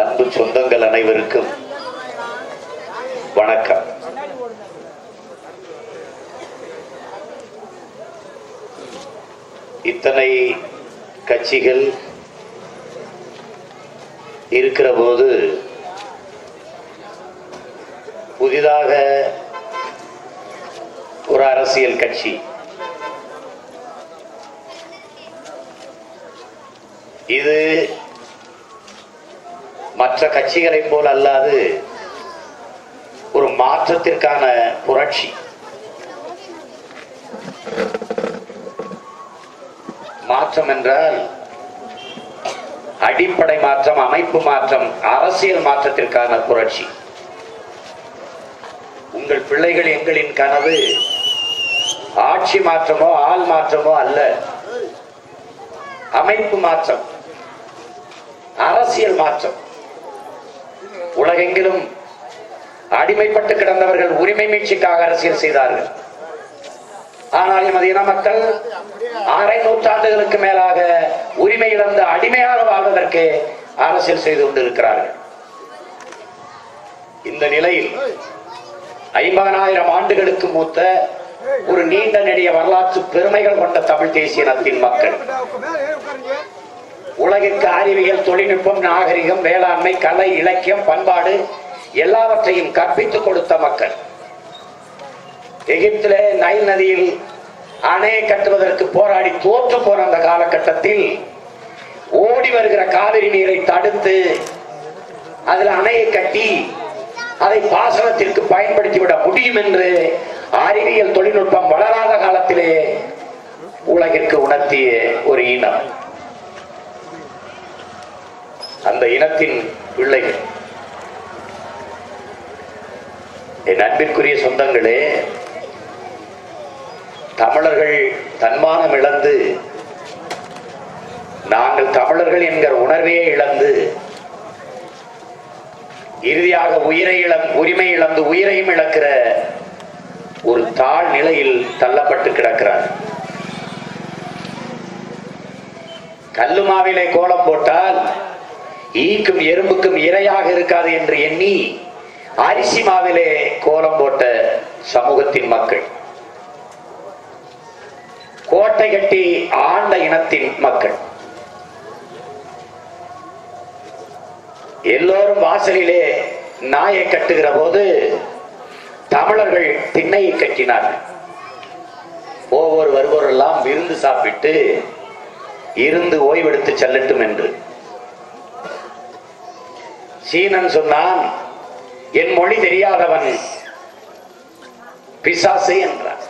அன்பு சொந்தங்கள் அனைவருக்கும் வணக்கம். இத்தனை கட்சிகள் இருக்கிற போது புதிதாக ஒரு அரசியல் கட்சி இது மற்ற கட்சிகளைப் போல் அல்லாது ஒரு மாற்றத்திற்கான புரட்சி. மாற்றம் என்றால் அடிப்படை மாற்றம் அமைப்பு மாற்றம் அரசியல் மாற்றத்திற்கான புரட்சி. உங்கள் பிள்ளைகள் எங்களின் கனவு ஆட்சி மாற்றமோ ஆள் மாற்றமோ அல்ல. அமைப்பு மாற்றம் அரசியல் மாற்றம். உலகெங்கிலும் அடிமைப்பட்டு கிடந்தவர்கள் உரிமை மீட்சிக்காக அரசியல் செய்தார்கள். ஆனால் எமது இன மக்கள்? அரை நூற்றாண்டுகளுக்கு மேலாக உரிமை இழந்து அடிமையாக வாழ்வதற்கு அரசியல் செய்து கொண்டிருக்கிறார்கள். இந்த நிலையில் ஐம்பதனாயிரம் ஆண்டுகளுக்கு மூத்த ஒரு நீண்ட நெடிய வரலாற்று பெருமைகள் கொண்ட தமிழ் தேசிய இனத்தின் மக்கள் உலகிற்கு அறிவியல் தொழில்நுட்பம் நாகரிகம் வேளாண்மை கலை இலக்கியம் பண்பாடு எல்லாவற்றையும் கற்பித்துக் கொடுத்த மக்கள். எகிப்திலே நைல் நதியில் அணையை கட்டுவதற்கு போராடி தோற்று போன அந்த காலகட்டத்தில் ஓடி வருகிற காவிரி நீரை தடுத்து அதில் அணையை கட்டி அதை பாசனத்திற்கு பயன்படுத்திவிட முடியும் என்று அறிவியல் தொழில்நுட்பம் வளராத காலத்திலே உலகிற்கு உணர்த்திய ஒரு இனம். அந்த இனத்தின் பிள்ளைகள். என் அன்பிற்குரிய சொந்தங்களே தமிழர்கள் தன்மானம் இழந்து நாங்கள் தமிழர்கள் என்கிற உணர்வையே இழந்து இறுதியாக உயிரை இழந்து உரிமை இழந்து உயிரையும் இழக்கிற ஒரு தாழ் நிலையில் தள்ளப்பட்டு கிடக்கிறார் கல்லுமாவிலே கோலம் போட்டால் ஈக்கும் எறும்புக்கும் இரையாக இருக்காது என்று எண்ணி அரிசி மாவிலே கோலம் போட்ட சமூகத்தின் மக்கள். கோட்டை கட்டி ஆண்ட இனத்தின் மக்கள். எல்லோரும் வாசலிலே நாயை கட்டுகிற போது தமிழர்கள் திண்ணையை கட்டினார்கள். ஒவ்வொரு வருவோரெல்லாம் விருந்து சாப்பிட்டு இருந்து ஓய்வெடுத்து செல்லட்டும் என்று. சீனன் சொன்னான் என் மொழி தெரியாதவன் பிசாசு என்றான்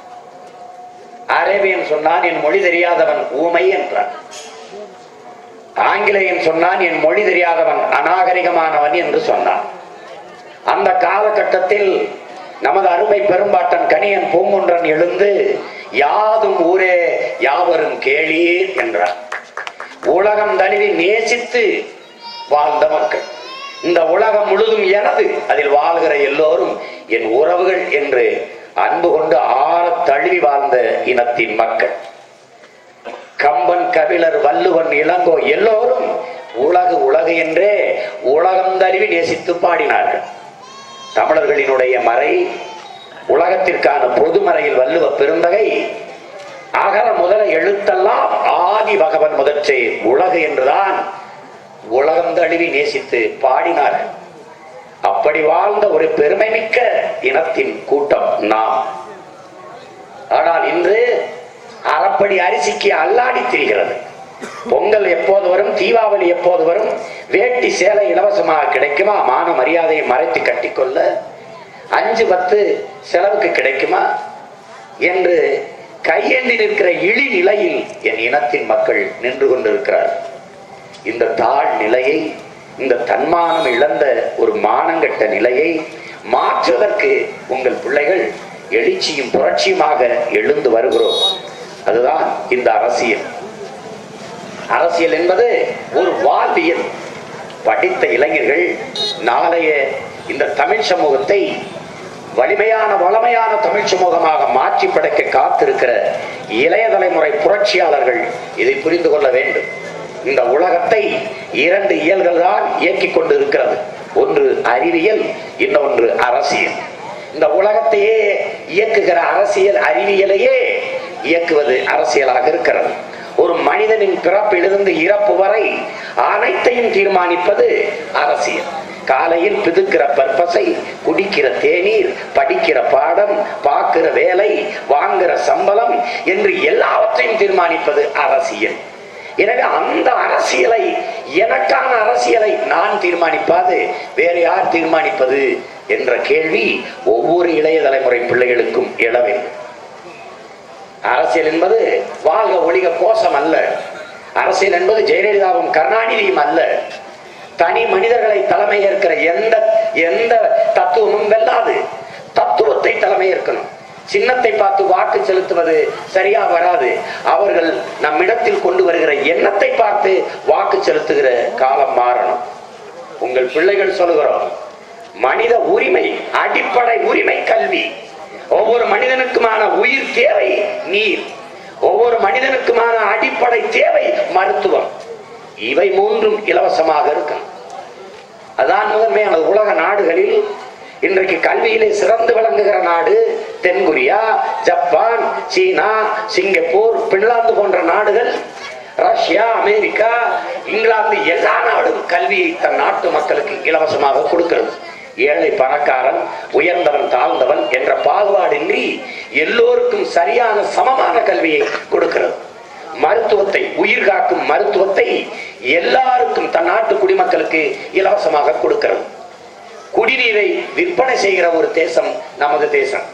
அரேபியன் சொன்னான் என் மொழி தெரியாதவன் ஊமை என்றான் ஆங்கிலேயன் சொன்னான் என் மொழி தெரியாதவன் அநாகரிகமானவன் என்று சொன்னான். அந்த காலகட்டத்தில் நமது அருமை பெரும்பாட்டன் கணியன் பூங்குன்றன் எழுந்து யாதும் ஊரே யாவரும் கேளீர் என்றார். உலகம் தழுவி நேசித்து வாழ்ந்த மக்கள். இந்த உலகம் முழுதும் எனது. அதில் வாழ்கிற எல்லோரும் என் உறவுகள் என்று அன்பு கொண்டு ஆற தழுவி வாழ்ந்த இனத்தின் மக்கள். கம்பன் கபிலர் வள்ளுவன் இளங்கோ எல்லோரும் உலகு உலகு என்றே உலகம் தழுவி நேசித்து பாடினார்கள். தமிழர்களினுடைய மறை உலகத்திற்கான பொதுமறையில் வள்ளுவ பெருந்தகை அகர முதல எழுத்தெல்லாம் ஆதி பகவன் முதற்றே உலகு என்றுதான் உலகம் தழுவி நேசித்து பாடினார்கள் அப்படி வாழ்ந்த ஒரு பெருமை மிக்க இனத்தின் கூட்டம் நாம். ஆனால் இன்று அறப்படி அரிசிக்கு அல்லாடி திரிகிறது. பொங்கல் எப்போது வரும் தீபாவளி எப்போது வரும் வேட்டி சேலை இலவசமாக கிடைக்குமா மான மரியாதையை மறைத்து கட்டிக்கொள்ள அஞ்சு பத்து செலவுக்கு கிடைக்குமா என்று கையேந்தி நிற்கிற இழி நிலையில் என் இனத்தின் மக்கள் நின்று கொண்டிருக்கிறார்கள். இந்த தாழ் நிலையை இந்த தன்மானம் இழந்த ஒரு மானங்கட்ட நிலையை மாற்றுவதற்கு உங்கள் பிள்ளைகள் எழுச்சியும் புரட்சியுமாக எழுந்து வருகிறோம். அதுதான் இந்த அரசியல். அரசியல் என்பது ஒரு வாழ்வியல். படித்த இளைஞர்கள் நாளைய இந்த தமிழ் சமூகத்தை வலிமையான வளமையான தமிழ் சமூகமாக மாற்றி படைக்க காத்திருக்கிற இளைய தலைமுறை புரட்சியாளர்கள் இதை புரிந்து கொள்ள வேண்டும். இந்த உலகத்தை இரண்டு இயல்கள் தான் இயக்கிக் கொண்டு இருக்கிறது ஒன்று அறிவியல் இன்னொன்று அரசியல். இந்த உலகத்தையே இயக்குகிற அரசியல் அறிவியலையே இயக்குவது அரசியலாக இருக்கிறது. ஒரு மனிதனின் பிறப்பிலிருந்து இறப்பு வரை அனைத்தையும் தீர்மானிப்பது அரசியல். காலையில் பிதுக்கிற பற்பசை குடிக்கிற தேநீர் படிக்கிற பாடம் பார்க்கிற வேலை வாங்குற சம்பளம் என்று எல்லாவற்றையும் தீர்மானிப்பது அரசியல். எனவே அந்த அரசியலை எனக்கான அரசியலை நான் தீர்மானிப்பாது வேறு யார் தீர்மானிப்பது என்ற கேள்வி ஒவ்வொரு இளைய தலைமுறை பிள்ளைகளுக்கும் எழ வேண்டும். அரசியல் என்பது வாழ்க ஒளிக கோஷம் அல்ல. அரசியல் என்பது ஜெயலலிதாவும் கருணாநிதியும் அல்ல. தனி மனிதர்களை தலைமை ஏற்கிற எந்த எந்த தத்துவமும் வெல்ல சின்னத்தை பார்த்து வாக்கு செலுத்துவது சரியா வராது. அவர்கள் நம்மிடத்தில் கொண்டு வருகிற எண்ணத்தை பார்த்து வாக்கு செலுத்துகிற காலம் மாறணும். உங்கள் பிள்ளைகள் சொல்லுகிறோம் மனித உரிமை அடிப்படை உரிமை கல்வி. ஒவ்வொரு மனிதனுக்குமான உயிர் தேவை நீர். ஒவ்வொரு மனிதனுக்குமான அடிப்படை தேவை மருத்துவம். இவை மூன்றும் இலவசமாக இருக்கும் அதான் முதன்மையான உலக நாடுகளில் இன்றைக்கு கல்வியிலே சிறந்து விளங்குகிற நாடு தென்கொரியா ஜப்பான் சீனா சிங்கப்பூர் பின்லாந்து போன்ற நாடுகள் ரஷ்யா அமெரிக்கா இங்கிலாந்து எல்லா நாடும் கல்வியை தன் நாட்டு மக்களுக்கு இலவசமாக கொடுக்கிறது. ஏழை பணக்காரன் உயர்ந்தவன் தாழ்ந்தவன் என்ற பாகுபாடின்றி எல்லோருக்கும் சரியான சமமான கல்வியை கொடுக்கிறது. மருத்துவத்தை உயிர் காக்கும் மருத்துவத்தை எல்லாருக்கும் தன் நாட்டு குடிமக்களுக்கு இலவசமாக கொடுக்கிறது. குடிநீரை விற்பனை செய்கிற ஒரு தேசம் நமது தேசம்.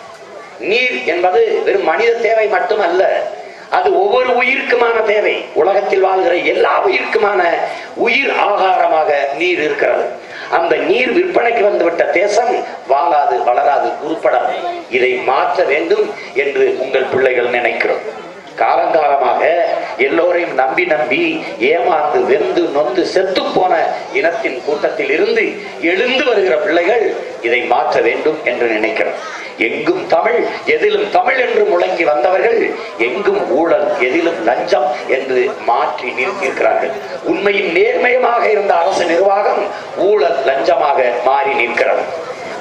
நீர் என்பது வெறும் மனித தேவை மட்டுமல்ல அது ஒவ்வொரு உயிருக்குமான தேவை. உலகத்தில் வாழ்கிற எல்லா உயிருக்குமான உயிர் ஆகாரமாக நீர் இருக்கிறது. அந்த நீர் விற்பனைக்கு வந்துவிட்ட தேசம் வாழாது வளராது உருப்படாது. இதை மாற்ற வேண்டும் என்று உங்கள் பிள்ளைகள் நினைக்கிறோம். காலங்காலமாக எல்லோரையும் நம்பி நம்பி ஏமாந்து வெந்து நொந்து செத்து போன இனத்தின் கூட்டத்தில் இருந்து எழுந்து வருகிற பிள்ளைகள் இதை மாற்ற வேண்டும் என்று நினைக்கிறோம். எங்கும் தமிழ் எதிலும் தமிழ் என்று முழங்கி வந்தவர்கள் எங்கும் ஊழல் எதிலும் லஞ்சம் என்று மாற்றி நிறுத்தியிருக்கிறார்கள் உண்மையும் நேர்மயமாக இருந்த அரசு நிர்வாகம் ஊழல் லஞ்சமாக மாறி நிற்கிறது.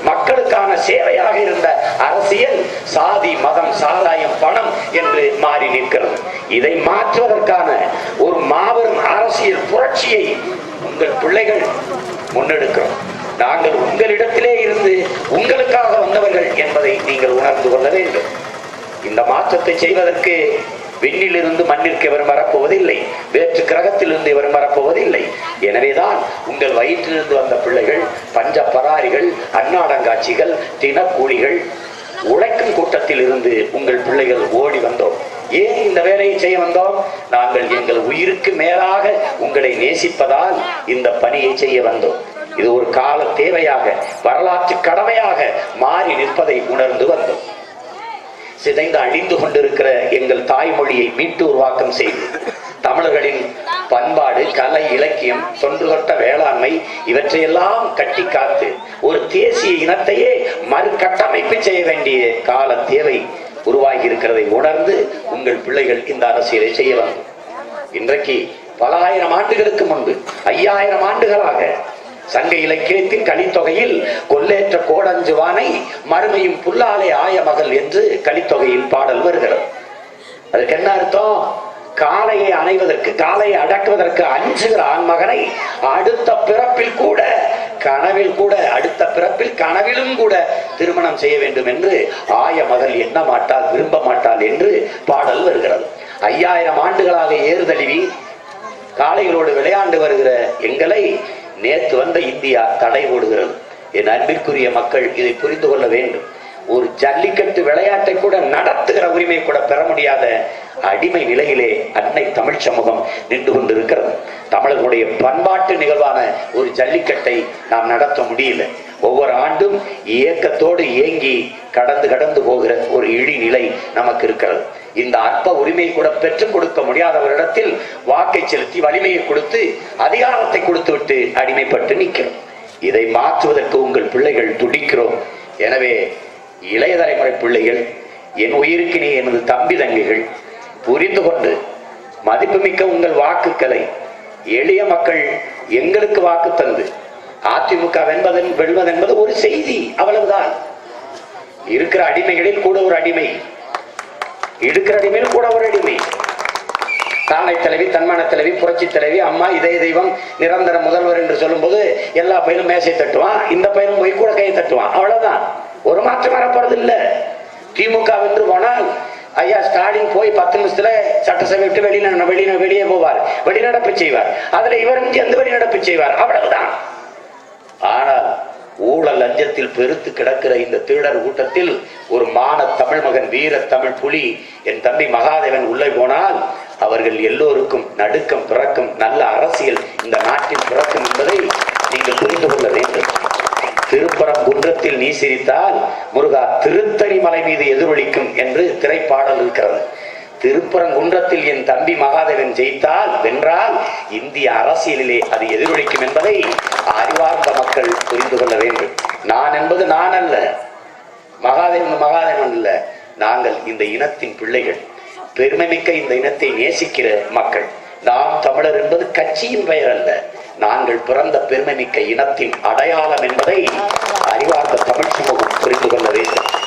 மக்களுக்கான சேவையாக இருந்த அரசியல் சாதி மதம் சாராயம் பணம் என்று மாறி நிற்கிறது. இதை மாற்றுவதற்கான ஒரு மாபெரும் அரசியல் புரட்சியை உங்கள் பிள்ளைகள் முன்னெடுக்கிறோம். நாங்கள் உங்களிடத்திலே இருந்து உங்களுக்காக வந்தவர்கள் என்பதை நீங்கள் உணர்ந்து கொள்ள வேண்டும். இந்த மாற்றத்தை செய்வதற்கு விண்ணிலிருந்து மண்ணிற்கு இவரும் வரப்போவதில்லை. வேற்று கிரகத்திலிருந்து இவரும் வரப்போவதில்லை. எனவேதான் உங்கள் வயிற்றிலிருந்து வந்த பிள்ளைகள் பஞ்ச பராரிகள் அன்னாடங்காட்சிகள் தினக்கூலிகள் உழைக்கும் கூட்டத்தில் இருந்து உங்கள் பிள்ளைகள் ஓடி வந்தோம். ஏன் இந்த வேலையை செய்ய வந்தோம்? நாங்கள் எங்கள் உயிருக்கு மேலாக உங்களை நேசிப்பதால் இந்த பணியை செய்ய வந்தோம். இது ஒரு கால தேவையாக வரலாற்று கடமையாக மாறி நிற்பதை உணர்ந்து வந்தோம். சிதைந்து அழிந்து கொண்டிருக்கிற எங்கள் தாய்மொழியை மீட்டு உருவாக்கம் செய்து தமிழர்களின் பண்பாடு கலை இலக்கியம் தொன்றுதொட்ட வேளாண்மை இவற்றையெல்லாம் கட்டி காத்து ஒரு தேசிய இனத்தையே மறுகட்டமைப்பு செய்ய வேண்டிய கால தேவை உருவாகி இருக்கிறதை உணர்ந்து உங்கள் பிள்ளைகள் இந்த அரசியலை செய்ய வேண்டும் இன்றைக்கு பல ஆயிரம் ஆண்டுகளுக்கு முன்பு ஐயாயிரம் ஆண்டுகளாக சங்க இலக்கியத்தின் கலித்தொகையில் கொல்லேற்ற கோடஞ்சுவானை மறுமையும் புல்லாலே ஆய மகள் என்று கலித்தொகையில் பாடல் வருகிறது. அதுக்கு என்ன அர்த்தம்? காளையை அணைவதற்கு காளையை அடக்குவதற்கு அஞ்சுகிற ஆண்மகனை அடுத்த பிறப்பில் கூட கனவில் கூட அடுத்த பிறப்பில் கனவிலும் கூட திருமணம் செய்ய வேண்டும் என்று ஆய மகள் எண்ண மாட்டாள் விரும்ப மாட்டாள் என்று பாடல் வருகிறது. ஐயாயிரம் ஆண்டுகளாக ஏறுதழுவி காளைகளோடு விளையாண்டு வருகிற எங்களை நேற்று வந்த இந்தியா தடை போடுகிறது. என் அன்பிற்குரிய மக்கள் இதை புரிந்து கொள்ள வேண்டும். ஒரு ஜல்லிக்கட்டு விளையாட்டை கூட நடத்துகிற உரிமை கூட பெற முடியாத அடிமை நிலையிலே அன்னை தமிழ் சமூகம் நின்று கொண்டிருக்கிறது. தமிழர்களுடைய பண்பாட்டு நிகழ்வான ஒரு ஜல்லிக்கட்டை நாம் நடத்த முடியல. ஒவ்வொரு ஆண்டும் இயக்கத்தோடு ஏங்கி கடந்து கடந்து போகிற ஒரு இழிநிலை நமக்கு இருக்கிறது. இந்த அற்ப உரிமை கூட பெற்றுக் கொடுக்க முடியாதவரிடத்தில் வாக்கை செலுத்தி வலிமையை கொடுத்து அதிகாரத்தை கொடுத்து விட்டு அடிமைப்பட்டு நிற்கிறோம். இதை மாற்றுவதற்கு உங்கள் பிள்ளைகள் துடிக்கிறோம். எனவே இளைய தலைமுறை பிள்ளைகள் என் உயிருக்கினே எனது தம்பி தங்கைகள் புரிந்து கொண்டு மதிப்புமிக்க உங்கள் வாக்குகளை எளிய மக்கள் எங்களுக்கு வாக்கு தந்து அதிமுக வென்பதன் வெல்வதென்பது ஒரு செய்தி அவ்வளவுதான். இருக்கிற அடிமைகளில் கூட ஒரு அடிமை. இருக்கிற அடிமையில் கூட ஒரு அடிமை. தானை தலைவி தன்மான தலைவி புரட்சி தலைவி அம்மா இதய தெய்வம் நிரந்தர முதல்வர் என்று சொல்லும்போது எல்லா பயிலும் மேசை தட்டுவான் இந்த பயிலும் போய் கூட கையை தட்டுவான். அவ்வளவுதான். ஒரு மாற்றம் வரப்போறது இல்லை திமுக வென்று போனால் ஐயா ஸ்டாலின் போய் பத்து நிமிஷத்துல சட்டசபை விட்டு வெளியில வெளியில வெளியே போவார். வெளிநடப்பு செய்வார். அதுல இவரும் எந்த வெளிநடப்பு செய்வார். அவ்வளவுதான். ஆனால் ஊழல் லஞ்சத்தில் பெருத்து கிடக்கிற இந்த திருடர் கூட்டத்தில் ஒரு மான தமிழ் மகன் வீர தமிழ் புலி என் தம்பி மகாதேவன் உள்ளே போனால் அவர்கள் எல்லோருக்கும் நடுக்கம் பிறக்கும் நல்ல அரசியல் இந்த நாட்டில் பிறக்கும் என்பதை நீங்கள் புரிந்து கொள்ள வேண்டும். திருப்பரங்குன்றத்தில் நீ சிரித்தால் முருகா திருத்தணி மலை மீது எதிரொலிக்கும் என்று திரைப்பாடல் இருக்கிறது. திருப்பரங்குன்றத்தில் என் தம்பி மகாதேவன் ஜெயித்தால் வென்றால் இந்திய அரசியலிலே அது எதிரொலிக்கும் என்பதை அறிவார்ந்த மக்கள் புரிந்து கொள்ள வேண்டும். நான் என்பது நான் அல்ல. மகாதேவன் மகாதேவன் அல்ல. நாங்கள் இந்த இனத்தின் பிள்ளைகள். பெருமைமிக்க இந்த இனத்தை நேசிக்கிற மக்கள். நாம் தமிழர் என்பது கட்சியின் பெயர் அல்ல. நாங்கள் பிறந்த பெருமைமிக்க இனத்தின் அடையாளம் என்பதை அறிவார்ந்த தமிழ் சமூகம் புரிந்து கொள்ள வேண்டும்.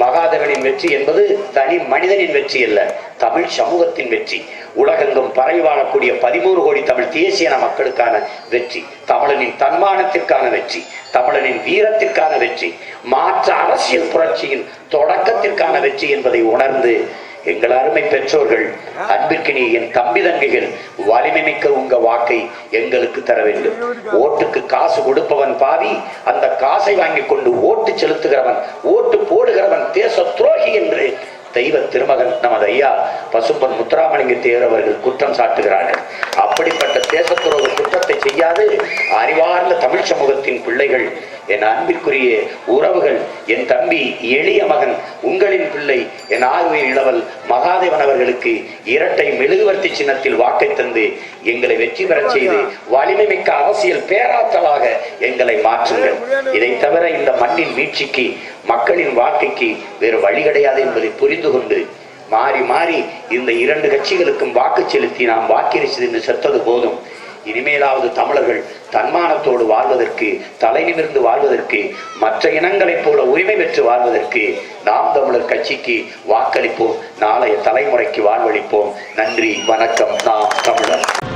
மகாதேவனின் வெற்றி என்பது தனி மனிதனின் வெற்றி அல்ல தமிழ் சமூகத்தின் வெற்றி. உலகெங்கும் பரவி வாழக்கூடிய பதிமூணு கோடி தமிழ் தேசியன மக்களுக்கான வெற்றி தமிழனின் தன்மானத்திற்கான வெற்றி தமிழனின் வீரத்திற்கான வெற்றி மாற்ற அரசியல் புரட்சியின் தொடக்கத்திற்கான வெற்றி என்பதை உணர்ந்து எங்கள் அருமை பெற்றோர்கள் அன்பிற்கினி என் தம்பி தங்கைகள் வலிமை மிக்க உங்க வாக்கை எங்களுக்கு தர வேண்டும். ஓட்டுக்கு காசு கொடுப்பவன் பாவி அந்த காசை வாங்கி கொண்டு ஓட்டு செலுத்துகிறவன் ஓட்டு போடுகிறவன் தேச துரோகி என்று தெய்வ திருமகன் நமது ஐயா பசும்பன் முத்துராமலிங்க தேவர் அவர்கள் குற்றம் சாட்டுகிறார்கள். அப்படிப்பட்ட தேச துரோக குற்றத்தை செய்யாது அறிவார்ந்த தமிழ் சமூகத்தின் பிள்ளைகள் என் அன்பிற்குரிய உறவுகள் என் தம்பி எளிய மகன் உங்களின் பிள்ளை என் ஆர்வயின் இளவல் மகாதேவன் அவர்களுக்கு இரட்டை மெழுகுவர்த்தி சின்னத்தில் வாக்கை தந்து எங்களை வெற்றி பெறச் செய்து வலிமை மிக்க அரசியல் பேராற்றலாக எங்களை மாற்றுங்கள். இதை தவிர இந்த மண்ணின் மீட்சிக்கு மக்களின் வாழ்க்கைக்கு வேறு வழி கிடையாது என்பதை புரிந்து கொண்டு மாறி மாறி இந்த இரண்டு கட்சிகளுக்கும் வாக்கு செலுத்தி நாம் வாக்களித்தது என்று செத்தது போதும். இனிமேலாவது தமிழர்கள் தன்மானத்தோடு வாழ்வதற்கு தலை நிமிர்ந்து வாழ்வதற்கு மற்ற இனங்களைப் போல உரிமை பெற்று வாழ்வதற்கு நாம் தமிழர் கட்சிக்கு வாக்களிப்போம். நாளைய தலைமுறைக்கு வாழ்வளிப்போம் நன்றி வணக்கம். நாம் தமிழர்.